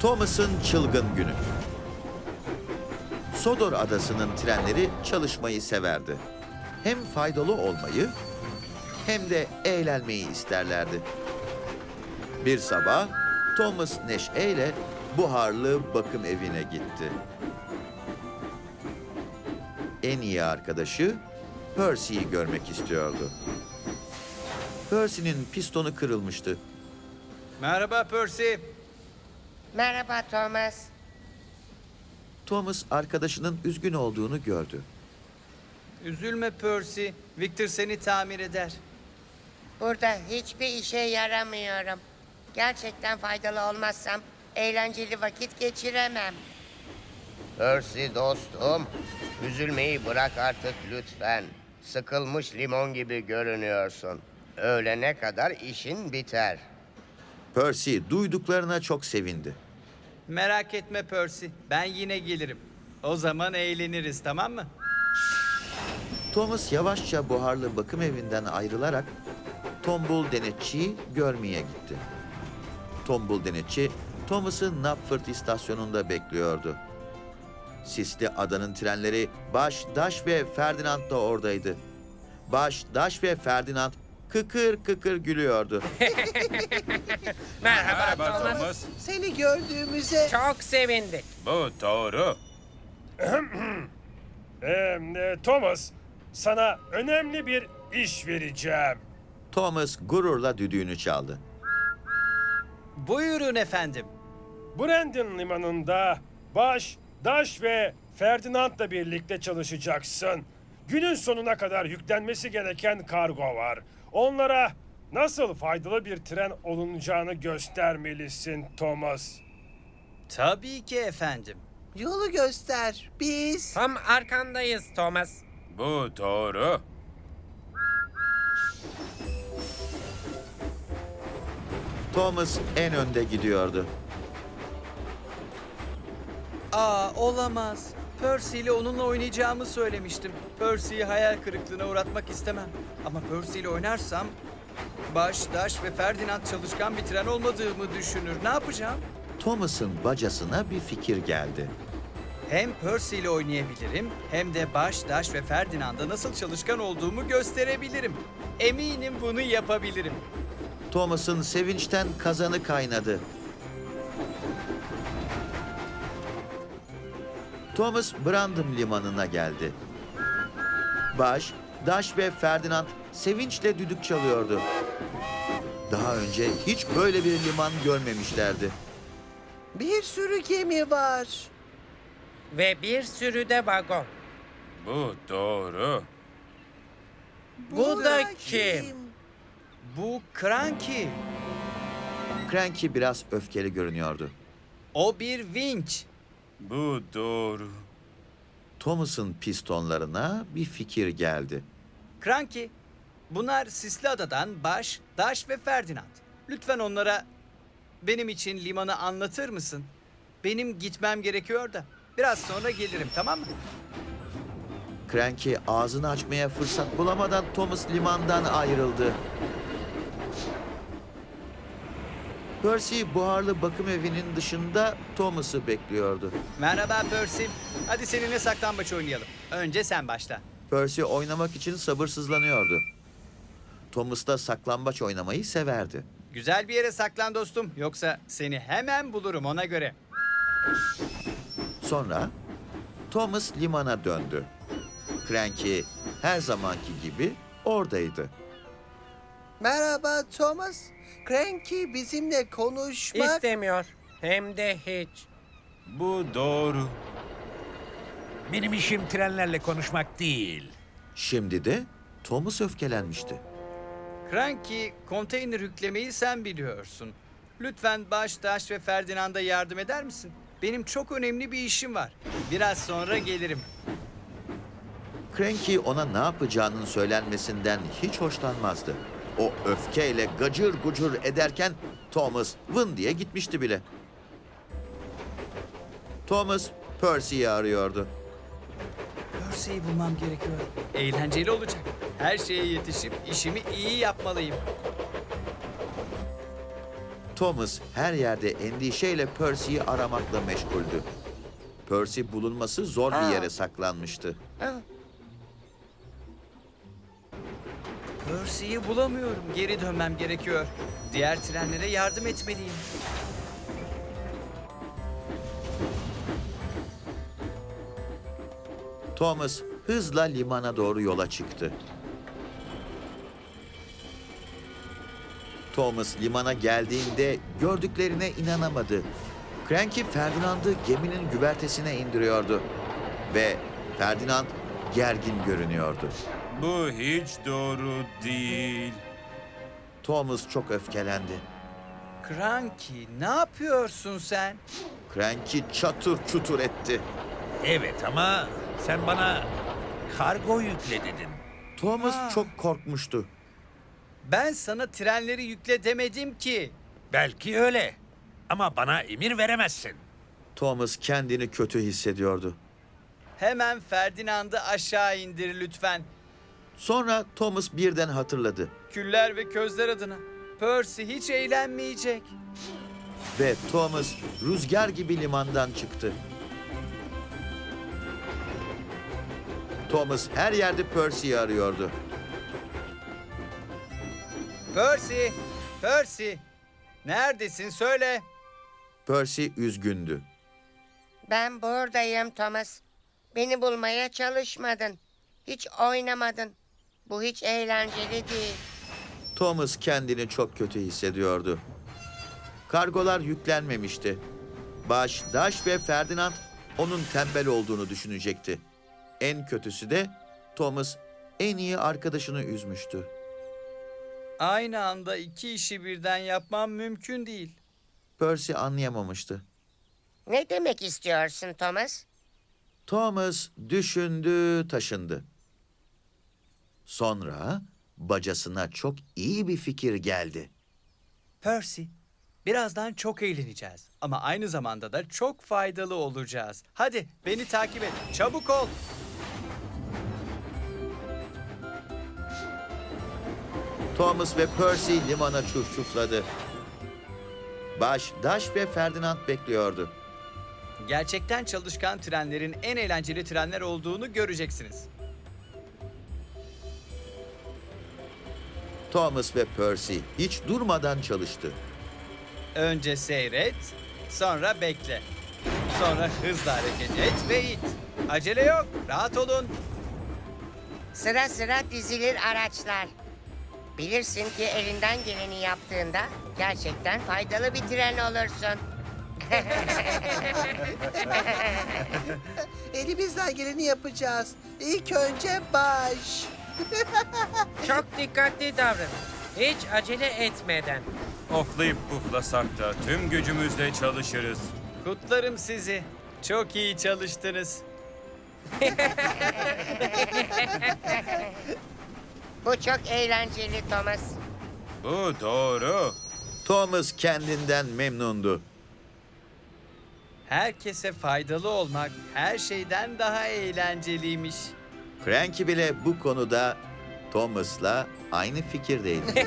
Thomas'ın çılgın günü. Sodor adasının trenleri çalışmayı severdi. Hem faydalı olmayı hem de eğlenmeyi isterlerdi. Bir sabah Thomas neşeyle buharlı bakım evine gitti. En iyi arkadaşı Percy'yi görmek istiyordu. Percy'nin pistonu kırılmıştı. Merhaba Percy. Merhaba Thomas. Thomas arkadaşının üzgün olduğunu gördü. Üzülme Percy. Victor seni tamir eder. Burada hiçbir işe yaramıyorum. Gerçekten faydalı olmazsam eğlenceli vakit geçiremem. Percy dostum, üzülmeyi bırak artık lütfen. Sıkılmış limon gibi görünüyorsun. Öğlene kadar işin biter. Percy duyduklarına çok sevindi. Merak etme Percy. Ben yine gelirim. O zaman eğleniriz tamam mı? Thomas yavaşça buharlı bakım evinden ayrılarak tombul denetçiyi görmeye gitti. Tombul denetçi Thomas'ı Knapford istasyonunda bekliyordu. Sisli adanın trenleri Baş, Daş ve Ferdinand da oradaydı. Baş, Daş ve Ferdinand kıkır kıkır gülüyordu. Merhaba, Thomas. Seni gördüğümüze Çok sevindik. Bu doğru. Ee, e, Thomas, sana önemli bir iş vereceğim. Thomas gururla düdüğünü çaldı. Buyurun efendim. Brandon limanında Baş, Daş ve Ferdinand'la birlikte çalışacaksın. Günün sonuna kadar yüklenmesi gereken kargo var. Onlara nasıl faydalı bir tren olunacağını göstermelisin Thomas. Tabii ki efendim. yolu göster. Biz Tam arkandayız Thomas. Bu doğru. Thomas en önde gidiyordu. Aa olamaz. Percy ile onunla oynayacağımı söylemiştim. Percy'yi hayal kırıklığına uğratmak istemem. Ama Percy ile oynarsam Baş, Daş ve Ferdinand çalışkan bir tren olmadığımı düşünür. Ne yapacağım? Thomas'ın bacasına bir fikir geldi. Hem Percy ile oynayabilirim hem de Baş, Daş ve Ferdinand'a nasıl çalışkan olduğumu gösterebilirim. Eminim bunu yapabilirim. Thomas'ın sevinçten kazanı kaynadı. Thomas Brandon limanına geldi. Baş, Daş ve Ferdinand sevinçle düdük çalıyordu. Daha önce hiç böyle bir liman görmemişlerdi. bir sürü gemi var. Ve bir sürü de vagon. Bu doğru. Bu da kim? Bu Cranky. Cranky biraz öfkeli görünüyordu. O bir vinç. Bu doğru. Thomas'ın pistonlarına bir fikir geldi. Cranky, bunlar Sisli Ada'dan Baş, Daş ve Ferdinand. Lütfen onlara benim için limanı anlatır mısın? Benim gitmem gerekiyor da. Biraz sonra gelirim tamam mı? Cranky ağzını açmaya fırsat bulamadan Thomas limandan ayrıldı. Percy buharlı bakım evinin dışında Thomas'ı bekliyordu. Merhaba Percy. Hadi seninle saklambaç oynayalım. Önce sen başla. Percy oynamak için sabırsızlanıyordu. Thomas da saklambaç oynamayı severdi. Güzel bir yere saklan dostum. Yoksa seni hemen bulurum ona göre. Sonra Thomas limana döndü. Cranky her zamanki gibi oradaydı. Merhaba Thomas. Cranky bizimle konuşmak... İstemiyor. Hem de hiç. Bu doğru. Benim işim trenlerle konuşmak değil. Şimdi de Thomas öfkelenmişti. Cranky, konteyner yüklemeyi sen biliyorsun. Lütfen Baş, Daş ve Ferdinand'a yardım eder misin? Benim çok önemli bir işim var. Biraz sonra gelirim. Cranky ona ne yapacağının söylenmesinden hiç hoşlanmazdı. O öfkeyle gacır gucur ederken Thomas vın diye gitmişti bile. Thomas Percy'yi arıyordu. Percy'yi bulmam gerekiyor. Eğlenceli olacak. Her şeye yetişip işimi iyi yapmalıyım. Thomas her yerde endişeyle Percy'yi aramakla meşguldü. Percy bulunması zor bir yere saklanmıştı. Percy'yi bulamıyorum. Geri dönmem gerekiyor. Diğer trenlere yardım etmeliyim. Thomas hızla limana doğru yola çıktı. Thomas limana geldiğinde gördüklerine inanamadı. Cranky Ferdinand'ı geminin güvertesine indiriyordu. Ve Ferdinand gergin görünüyordu. Bu hiç doğru değil. Thomas çok öfkelendi. Cranky ne yapıyorsun sen? Cranky çatır çutur etti. Evet ama sen bana kargo yükle dedin. Thomas Ha. çok korkmuştu. Ben sana trenleri yükle demedim ki. Belki öyle. Ama bana emir veremezsin. Thomas kendini kötü hissediyordu. Hemen Ferdinand'ı aşağı indir lütfen. Sonra Thomas birden hatırladı. Küller ve közler adına. Percy hiç eğlenmeyecek. Ve Thomas rüzgar gibi limandan çıktı. Thomas her yerde Percy'yi arıyordu. Percy, Percy. Neredesin söyle. Percy üzgündü. Ben buradayım Thomas. Beni bulmaya çalışmadın. Hiç oynamadın. Bu hiç eğlenceli değil. Thomas kendini çok kötü hissediyordu. Kargolar yüklenmemişti. Baş, Daş ve Ferdinand onun tembel olduğunu düşünecekti. En kötüsü de Thomas en iyi arkadaşını üzmüştü. Aynı anda iki işi birden yapmam mümkün değil. Percy anlayamamıştı. Ne demek istiyorsun Thomas? Thomas düşündü, taşındı. Sonra bacasına çok iyi bir fikir geldi. Percy, birazdan çok eğleneceğiz. Ama aynı zamanda da çok faydalı olacağız. Hadi beni takip et. Çabuk ol. Thomas ve Percy limana çufçufladı. Baş, Daş ve Ferdinand bekliyordu. Gerçekten çalışkan trenlerin en eğlenceli trenler olduğunu göreceksiniz. Thomas ve Percy hiç durmadan çalıştı. Önce seyret, sonra bekle. Sonra hızla hareket et ve it. Acele yok, rahat olun. Sıra sıra dizilir araçlar. Bilirsin ki elinden geleni yaptığında gerçekten faydalı bir tren olursun. Elimizden geleni yapacağız. İlk önce baş. Çok dikkatli davranın. Hiç acele etmeden. Oflayıp puflasak da tüm gücümüzle çalışırız. Kutlarım sizi. Çok iyi çalıştınız. Bu çok eğlenceli Thomas. Bu doğru. Thomas kendinden memnundu. Herkese faydalı olmak her şeyden daha eğlenceliymiş. Cranky bile bu konuda Thomas'la aynı fikirdeydi.